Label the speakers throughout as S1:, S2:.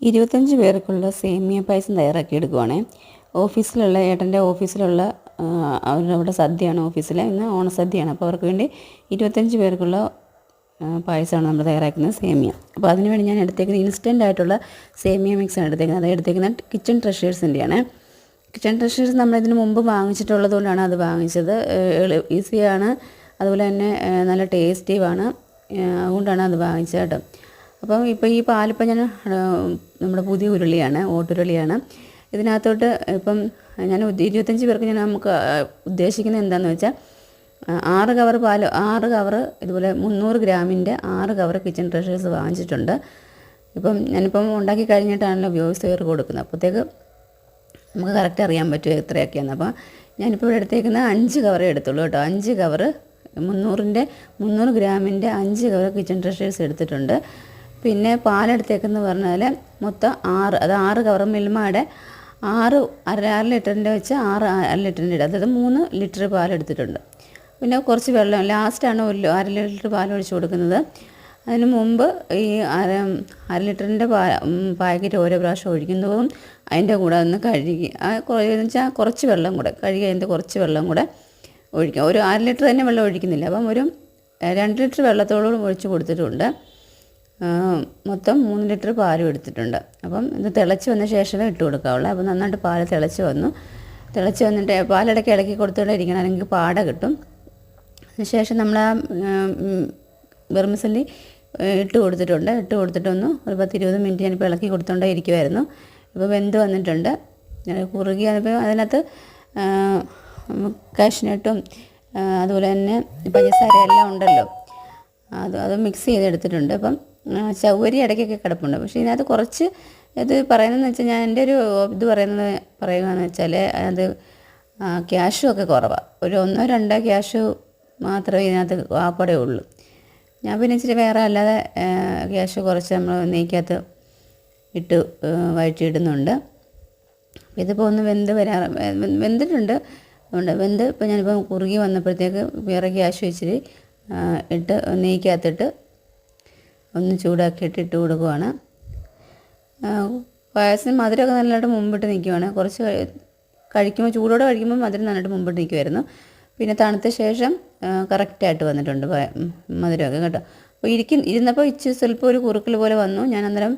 S1: ഇരുപത്തഞ്ച് പേർക്കുള്ള സേമിയ പായസം തയ്യാറാക്കി എടുക്കുവാണേ. ഓഫീസിലുള്ള ഏട്ടന്റെ ഓഫീസിലുള്ള അവിടെ സദ്യയാണ് ഓഫീസിലെ. ഇന്ന് ഓണസദ്യയാണ്. അപ്പോൾ അവർക്ക് വേണ്ടി ഇരുപത്തഞ്ച് പേർക്കുള്ള പായസമാണ് നമ്മൾ തയ്യാറാക്കുന്നത് സേമിയ. അപ്പോൾ അതിനുവേണ്ടി ഞാൻ എടുത്തേക്കുന്ന ഇൻസ്റ്റന്റ് ആയിട്ടുള്ള സേമിയ മിക്സാണ് എടുത്തേക്കുന്നത്. അത് എടുത്തേക്കുന്നത് കിച്ചൺ ട്രഷേഴ്സിന്റെയാണ് കിച്ചൺ ട്രഷേഴ്സ് നമ്മൾ ഇതിന് മുമ്പ് വാങ്ങിച്ചിട്ടുള്ളതുകൊണ്ടാണ് അത് വാങ്ങിച്ചത്. ഈസിയാണ് അതുപോലെ തന്നെ നല്ല ടേസ്റ്റീവാണ് അതുകൊണ്ടാണ് അത് വാങ്ങിച്ചത് കേട്ടോ. അപ്പം ഇപ്പോൾ ഈ പാലിപ്പം ഞാൻ നമ്മുടെ പുതിയ ഉരുളിയാണ് ഓട്ടുരുളിയാണ്. ഇതിനകത്തോട്ട് ഇപ്പം ഞാൻ ഇരുപത്തഞ്ച് പേർക്ക് ഞാൻ നമുക്ക് ഉദ്ദേശിക്കുന്നത് എന്താണെന്ന് വെച്ചാൽ ആറ് കവർ പാൽ ആറ് കവർ ഇതുപോലെ മുന്നൂറ് ഗ്രാമിന്റെ ആറ് കവർ കിച്ചൺ ട്രഷേഴ്സ് വാങ്ങിച്ചിട്ടുണ്ട്. ഇപ്പം ഞാനിപ്പം ഉണ്ടാക്കി കഴിഞ്ഞിട്ടാണല്ലോ ഉപയോഗിച്ചവർക്ക് കൊടുക്കുന്നത്. അപ്പോഴത്തേക്ക് നമുക്ക് കറക്റ്റ് അറിയാൻ പറ്റുമോ എത്രയൊക്കെയാണ് അപ്പോൾ ഞാനിപ്പോൾ ഇവിടെ എടുത്തേക്കുന്ന അഞ്ച് കവറേ എടുത്തുള്ളൂ കേട്ടോ. അഞ്ച് കവറ് മുന്നൂറിന്റെ മുന്നൂറ് ഗ്രാമിന്റെ അഞ്ച് കവർ കിച്ചൺ ട്രഷേഴ്സ് എടുത്തിട്ടുണ്ട്. പിന്നെ പാലെടുത്തേക്കെന്ന് പറഞ്ഞാൽ മൊത്തം ആറ് അത് ആറ് കവർ മിൽമയുടെ ആറ് അര അര ലിറ്ററിന്റെ വെച്ച് ആറ് അര ലിറ്ററിന്റെ ഇടുക അതായത് മൂന്ന് ലിറ്റർ പാലെടുത്തിട്ടുണ്ട്. പിന്നെ കുറച്ച് വെള്ളം ലാസ്റ്റാണ് ഒരു അര ലിറ്റർ പാൽ ഒഴിച്ച് കൊടുക്കുന്നത്. അതിന് മുമ്പ് ഈ അര അര ലിറ്ററിന്റെ പാ പാക്കറ്റ് ഓരോ പ്രാവശ്യം ഒഴിക്കുന്നതും അതിന്റെ കൂടെ ഒന്ന് കഴുകി ആ എന്ന് വെച്ചാൽ കുറച്ച് വെള്ളം കൂടെ കഴുകി അതിന്റെ കുറച്ച് വെള്ളം കൂടെ ഒഴിക്കുക ഒരു അര ലിറ്റർ തന്നെ വെള്ളം ഒഴിക്കുന്നില്ല. അപ്പം ഒരു രണ്ട് ലിറ്റർ വെള്ളത്തോളം ഒഴിച്ച് കൊടുത്തിട്ടുണ്ട്. മൊത്തം മൂന്ന് ലിറ്റർ പാലും എടുത്തിട്ടുണ്ട്. അപ്പം ഇത് തിളച്ച് വന്ന ശേഷമേ ഇട്ട് കൊടുക്കാവുള്ളൂ. അപ്പം നന്നായിട്ട് പാൽ തിളച്ച് വന്നു. തിളച്ച് വന്നിട്ട് പാലിടയ്ക്ക് ഇളക്കി കൊടുത്തുകൊണ്ടേ ഇരിക്കണം. അല്ലെങ്കിൽ പാട കിട്ടും. അതിനുശേഷം നമ്മൾ ആ വെറുമസല്ലി ഇട്ട് കൊടുത്തിട്ടുണ്ട്. ഇട്ട് കൊടുത്തിട്ടൊന്ന് ഒരു പത്ത് ഇരുപത് മിനിറ്റ് ഞാനിപ്പോൾ ഇളക്കി കൊടുത്തോണ്ടേ ഇരിക്കുമായിരുന്നു ഇപ്പോൾ വെന്ത് വന്നിട്ടുണ്ട്. കുറുകി അതിപ്പോൾ അതിനകത്ത് കാഷ്നട്ടും അതുപോലെ തന്നെ പഞ്ചസാര എല്ലാം ഉണ്ടല്ലോ. അത് അത് മിക്സ് ചെയ്തെടുത്തിട്ടുണ്ട്. അപ്പം ആ, ചവ്വരി ഇടയ്ക്കൊക്കെ കിടപ്പുണ്ട്. പക്ഷേ ഇതിനകത്ത് കുറച്ച് ഇത് പറയുന്നതെന്ന് വെച്ചാൽ ഞാൻ എന്റെ ഒരു ഇത് പറയുന്നത് പറയുകയെന്ന് വെച്ചാൽ അത് ക്യാഷും ഒക്കെ കുറവാണ് ഒരു ഒന്നോ രണ്ടോ ക്യാഷ് മാത്രമേ ഇതിനകത്ത് ആപ്പടെ ഉള്ളൂ. ഞാൻ പിന്നെ ഇച്ചിരി വേറെ അല്ലാതെ ക്യാഷ് കുറച്ച് നമ്മൾ നെയ്ക്കകത്ത് ഇട്ട് വഴറ്റിയിടുന്നുണ്ട്. ഇതിപ്പോൾ ഒന്ന് വെന്ത് വരാറ് വെന്തിട്ടുണ്ട്. അതുകൊണ്ട് വെന്ത് ഇപ്പോൾ ഞാനിപ്പോൾ കുറുകി വന്നപ്പോഴത്തേക്ക് വേറെ ക്യാഷ് വെച്ചിട്ട് ഇട്ട് നെയ്ക്കകത്തിട്ട് ഒന്ന് ചൂടാക്കിയിട്ട് ഇട്ട് കൊടുക്കുവാണ്. പായസം മധുരമൊക്കെ നല്ലതായിട്ട് മുമ്പിട്ട് നിൽക്കുവാണ്. കുറച്ച് കഴിക്കുമ്പോൾ ചൂടോടെ കഴിക്കുമ്പോൾ മധുരം നന്നായിട്ട് മുമ്പിട്ട് നിൽക്കുമായിരുന്നു പിന്നെ തണുത്ത ശേഷം കറക്റ്റായിട്ട് വന്നിട്ടുണ്ട് മധുരമൊക്കെ കേട്ടോ. അപ്പോൾ ഇരിക്കും ഇരുന്നപ്പോൾ ഇച്ചിരി സ്വല്പം ഒരു കുറുക്കൽ പോലെ വന്നു. ഞാൻ അന്നേരം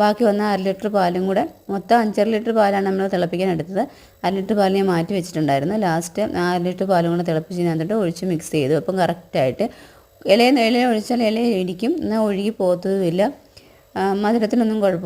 S1: ബാക്കി വന്ന അര ലിറ്റർ പാലും കൂടെ മൊത്തം അഞ്ചര ലിറ്റർ പാലാണ് നമ്മൾ തിളപ്പിക്കാൻ എടുത്തത്. അര ലിറ്റർ പാൽ ഞാൻ മാറ്റി വെച്ചിട്ടുണ്ടായിരുന്നു. ലാസ്റ്റ് ആ അര ലിറ്റർ പാലും കൂടെ തിളപ്പിച്ച് ഞാൻ എന്നിട്ട് ഒഴിച്ച് മിക്സ് ചെയ്തു. അപ്പം കറക്റ്റായിട്ട് ഇലയിൽ നിന്ന് ഇല ഒഴിച്ചാൽ ഇല ഇരിക്കും എന്നാൽ ഒഴുകി പോകത്തതുമില്ല മധുരത്തിനൊന്നും കുഴപ്പമൊന്നും